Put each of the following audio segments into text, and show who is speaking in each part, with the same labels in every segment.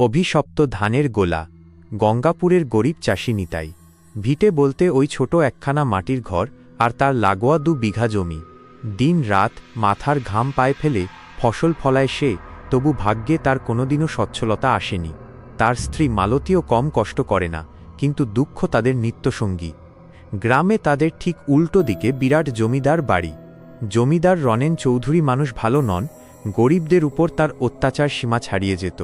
Speaker 1: অভিশপ্ত ধানের গোলা, গঙ্গাপুরের গরিব চাষি নিতাই। ভিটে বলতে ওই ছোট একখানা মাটির ঘর আর তার লাগোয়া দু বিঘা জমি। দিন রাত মাথার ঘাম পায়ে ফেলে ফসল ফলায় সে, তবু ভাগ্যে তার কোনোদিনও সচ্ছলতা আসেনি। তার স্ত্রী মালতীও কম কষ্ট করে না, কিন্তু দুঃখ তাদের নিত্যসঙ্গী। গ্রামে তাদের ঠিক উল্টো দিকে বিরাট জমিদার বাড়ি। জমিদার রনেন চৌধুরী মানুষ ভালো নন, গরিবদের উপর তার অত্যাচার সীমা ছাড়িয়ে যেত।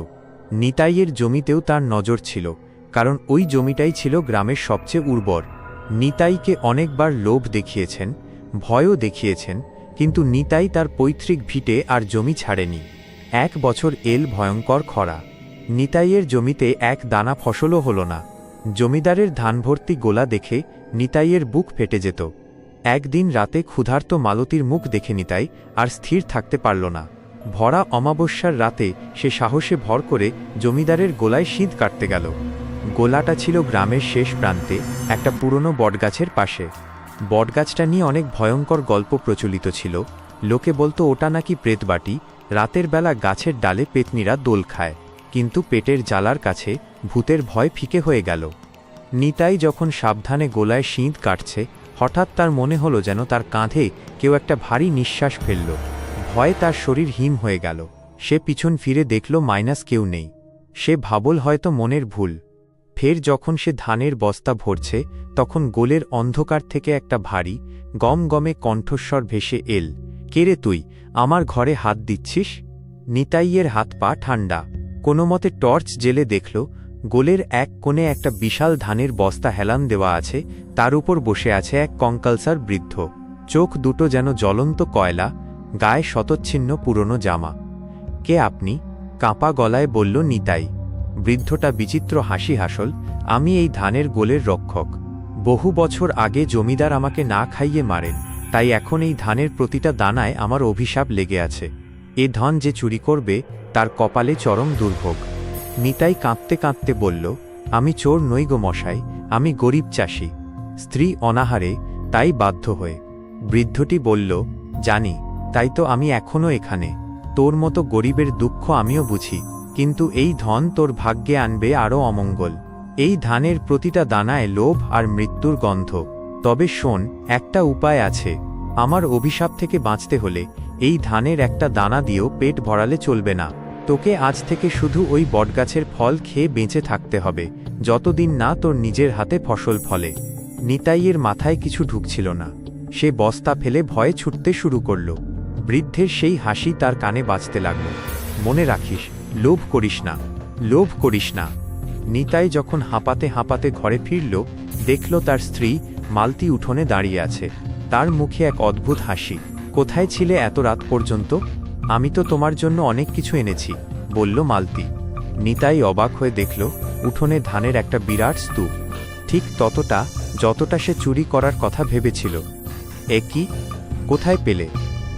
Speaker 1: নিতাইয়ের জমিতেও তার নজর ছিল, কারণ ওই জমিটাই ছিল গ্রামের সবচেয়ে উর্বর। নিতাইকে অনেকবার লোভ দেখিয়েছেন, ভয়ও দেখিয়েছেন, কিন্তু নিতাই তার পৈতৃক ভিটে আর জমি ছাড়েনি। এক বছর এল ভয়ঙ্কর খরা। নিতাইয়ের জমিতে এক দানা ফসলও হল না। জমিদারের ধান ভর্তি গোলা দেখে নিতাইয়ের বুক ফেটে যেত। একদিন রাতে ক্ষুধার্ত মালতীর মুখ দেখে নিতাই আর স্থির থাকতে পারল না। ভরা অমাবস্যার রাতে সে সাহসে ভর করে জমিদারের গোলায় শীত কাটতে গেল। গোলাটা ছিল গ্রামের শেষ প্রান্তে, একটা পুরনো বটগাছের পাশে। বটগাছটা নিয়ে অনেক ভয়ঙ্কর গল্প প্রচলিত ছিল। লোকে বলতো, ওটা নাকি প্রেতবাটি রাতের বেলা গাছের ডালে পেতনিরা দোল খায়। কিন্তু পেটের জ্বালার কাছে ভূতের ভয় ফিকে হয়ে গেল। নিতাই যখন সাবধানে গোলায় শীত কাটছে, হঠাৎ তার মনে হলো যেন তার কাঁধে কেউ একটা ভারী নিঃশ্বাস ফেলল। ভয়ে তার শরীর হিম হয়ে গেল। সে পিছন ফিরে দেখল মাইনাস কেউ নেই। সে ভাবল হয়তো মনের ভুল। ফের যখন সে ধানের বস্তা ভরছে, তখন গোলের অন্ধকার থেকে একটা ভারী গম গমে কণ্ঠস্বর ভেসে এল কেরে তুই? আমার ঘরে হাত দিচ্ছিস? নিতাইয়ের হাত পা ঠান্ডা কোনো মতে টর্চ জেলে দেখল, গোলের এক কোণে একটা বিশাল ধানের বস্তা হেলান দেওয়া আছে, তার উপর বসে আছে এক কঙ্কালসার বৃদ্ধ। চোখ দুটো যেন জ্বলন্ত কয়লা গায়ে শতচ্ছিন্ন পুরনো জামা। কে আপনি? কাঁপা গলায় বলল নিতাই। বৃদ্ধটা বিচিত্র হাসি হাসল, আমি এই ধানের গোলের রক্ষক। বহু বছর আগে জমিদার আমাকে না খাইয়ে মারেন, তাই এখন এই ধানের প্রতিটা দানায় আমার অভিশাপ লেগে আছে। এ ধন যে চুরি করবে, তার কপালে চরম দুর্ভোগ। নিতাই কাঁদতে কাঁদতে বলল, আমি চোর নই গো মশাই, আমি গরিব চাষি। স্ত্রী অনাহারে, তাই বাধ্য হয়ে। বৃদ্ধটি বলল, জানি তাই তো আমি এখনও এখানে। তোর মতো গরিবের দুঃখ আমিও বুঝি, কিন্তু এই ধন তোর ভাগ্যে আনবে আরও অমঙ্গল। এই ধানের প্রতিটা দানায় লোভ আর মৃত্যুর গন্ধ। তবে শোন, একটা উপায় আছে। আমার অভিশাপ থেকে বাঁচতে হলে এই ধানের একটা দানা দিয়েও পেট ভরালে চলবে না। তোকে আজ থেকে শুধু ওই বটগাছের ফল খেয়ে বেঁচে থাকতে হবে, যতদিন না তোর নিজের হাতে ফসল ফলে। নিতাইয়ের মাথায় কিছু ঢুকছিল না। সে বস্তা ফেলে ভয়ে ছুটতে শুরু করল। বৃদ্ধের সেই হাসি তার কানে বাজতে লাগল। মনে রাখিস, লোভ করিস না, লোভ করিস না। নিতাই যখন হাঁপাতে হাঁপাতে ঘরে ফিরল, দেখল তার স্ত্রী মালতি উঠোনে দাঁড়িয়ে আছে। তার মুখে এক অদ্ভুত হাসি। কোথায় ছিলে এত রাত পর্যন্ত? আমি তো তোমার জন্য অনেক কিছু এনেছি, বলল মালতি। নিতাই অবাক হয়ে দেখল, উঠোনে ধানের একটা বিরাট স্তূপ। ঠিক ততটা, যতটা সে চুরি করার কথা ভেবেছিল। এ কি? কোথায় পেলে?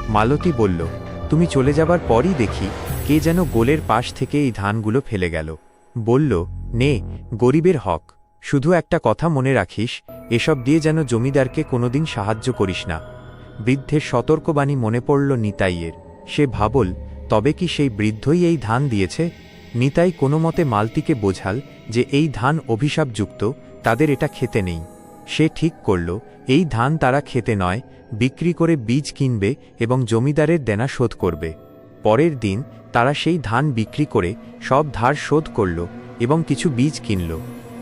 Speaker 1: মালতী বলল, তুমি চলে যাবার পরই দেখি কে যেন গোলের পাশ থেকে এই ধানগুলো ফেলে গেল। বলল, নে, গরিবের হক। শুধু একটা কথা মনে রাখিস, এসব দিয়ে যেন জমিদারকে কোনোদিন সাহায্য করিস না। বৃদ্ধের সতর্কবাণী মনে পড়ল নিতাইয়ের। সে ভাবল, তবে কি সেই বৃদ্ধই এই ধান দিয়েছে? নিতাই কোনো মতে মালতিকে বোঝাল যে এই ধান অভিশাপযুক্ত, তাদের এটা খেতে নেই। সে ঠিক করল, এই ধান তারা খেতে নয়, বিক্রি করে বীজ কিনবে এবং জমিদারের দেনা শোধ করবে। পরের দিন তারা সেই ধান বিক্রি করে সব ধার শোধ করল এবং কিছু বীজ কিনল।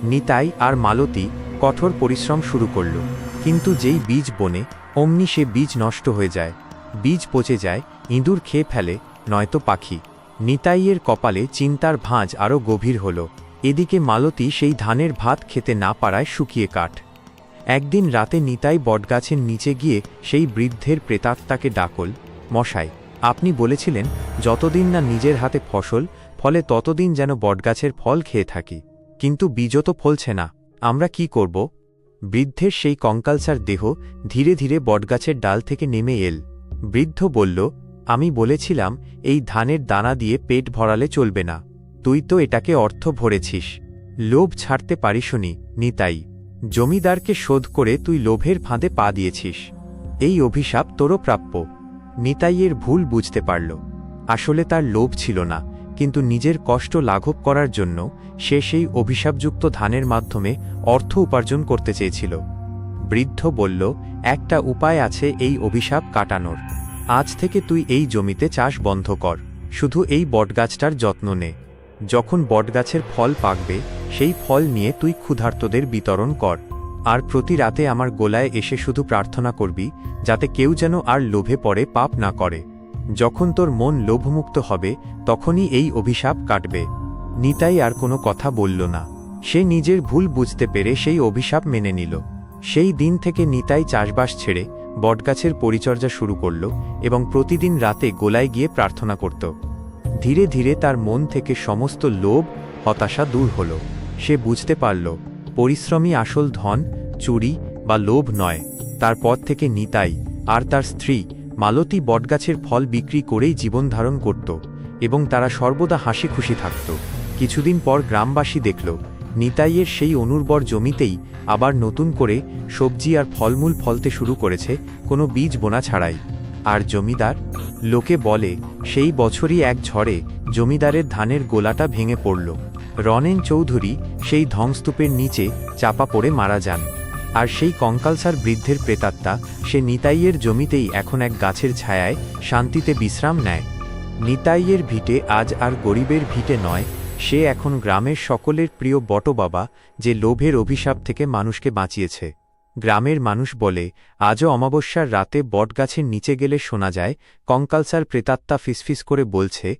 Speaker 1: নিতাই আর মালতী কঠোর পরিশ্রম শুরু করল, কিন্তু যেই বীজ বনে, অমনি সে বীজ নষ্ট হয়ে যায়। বীজ পচে যায়, ইঁদুর খেয়ে ফেলে, নয়তো পাখি। নিতাইয়ের কপালে চিন্তার ভাঁজ আরও গভীর হল। এদিকে মালতী সেই ধানের ভাত খেতে না পারায় শুকিয়ে কাঠ। একদিন রাতে নিতাই বটগাছের নিচে গিয়ে সেই বৃদ্ধের প্রেতাত্মাকে ডাকল, মশাই, আপনি বলেছিলেন, যতদিন না নিজের হাতে ফসল, ফলে ততদিন যেন বটগাছের ফল খেয়ে থাকি। কিন্তু বীজও তো ফলছে না, আমরা কি করব? বৃদ্ধের সেই কঙ্কালসার দেহ ধীরে ধীরে বটগাছের ডাল থেকে নেমে এল। বৃদ্ধ বলল, আমি বলেছিলাম, এই ধানের দানা দিয়ে পেট ভরালে চলবে না। তুই তো এটাকে অর্থ ভরেছিস। লোভ ছাড়তে পারিসনি, নিতাই। জমিদারকে শোধ করে তুই লোভের ফাঁদে পা দিয়েছিস। এই অভিশাপ তোরও প্রাপ্য। নিতাইয়ের ভুল বুঝতে পারল। আসলে তার লোভ ছিল না, কিন্তু নিজের কষ্ট লাঘব করার জন্য সে সেই অভিশাপযুক্ত ধানের মাধ্যমে অর্থ উপার্জন করতে চেয়েছিল। বৃদ্ধ বলল, একটা উপায় আছে এই অভিশাপ কাটানোর। আজ থেকে তুই এই জমিতে চাষ বন্ধ কর। শুধু এই বটগাছটার যত্ন নে। যখন বটগাছের ফল পাকবে সেই ফল নিয়ে তুই ক্ষুধার্তদের বিতরণ কর, আর প্রতি রাতে আমার গোলায় এসে শুধু প্রার্থনা করবি, যাতে কেউ যেন আর লোভে পড়ে পাপ না করে। যখন তোর মন লোভমুক্ত হবে, তখনই এই অভিশাপ কাটবে। নিতাই আর কোনো কথা বলল না। সে নিজের ভুল বুঝতে পেরে সেই অভিশাপ মেনে নিল। সেই দিন থেকে নিতাই চাষবাস ছেড়ে বটগাছের পরিচর্যা শুরু করল এবং প্রতিদিন রাতে গোলায় গিয়ে প্রার্থনা করত। ধীরে ধীরে তার মন থেকে সমস্ত লোভ, হতাশা দূর হল। সে বুঝতে পারল পরিশ্রমী আসল ধন, চুরি বা লোভ নয়। তারপর থেকে নিতাই, আর তার স্ত্রী মালতী বটগাছের ফল বিক্রি করেই জীবন ধারণ করত এবং তারা সর্বদা হাসি খুশি থাকত। কিছুদিন পর গ্রামবাসী দেখল, নিতাইয়ের সেই অনুর্বর জমিতেই আবার নতুন করে সবজি আর ফলমূল ফলতে শুরু করেছে কোনো বীজ বোনা ছাড়াই। আর জমিদার? লোকে বলে, সেই বছরই এক ঝড়ে জমিদারের ধানের গোলাটা ভেঙে পড়ল। রনেন চৌধুরী সেই ধ্বংস্তূপের নিচে চাপা পড়ে মারা যান। আর সেই কঙ্কালসার বৃদ্ধের প্রেতাত্মা, সে নিতাইয়ের জমিতেই এখন এক গাছের ছায়ায় শান্তিতে বিশ্রাম নেয়। নিতাইয়ের ভিটে আজ আর গরিবের ভিটে নয়, সে এখন গ্রামের সকলের প্রিয় বটবাবা, যে লোভের অভিশাপ থেকে মানুষকে বাঁচিয়েছে। গ্রামের মানুষ বলে, আজও অমাবস্যার রাতে বটগাছের নিচে গেলে শোনা যায়, কঙ্কালসার প্রেতাত্মা ফিসফিস করে বলছে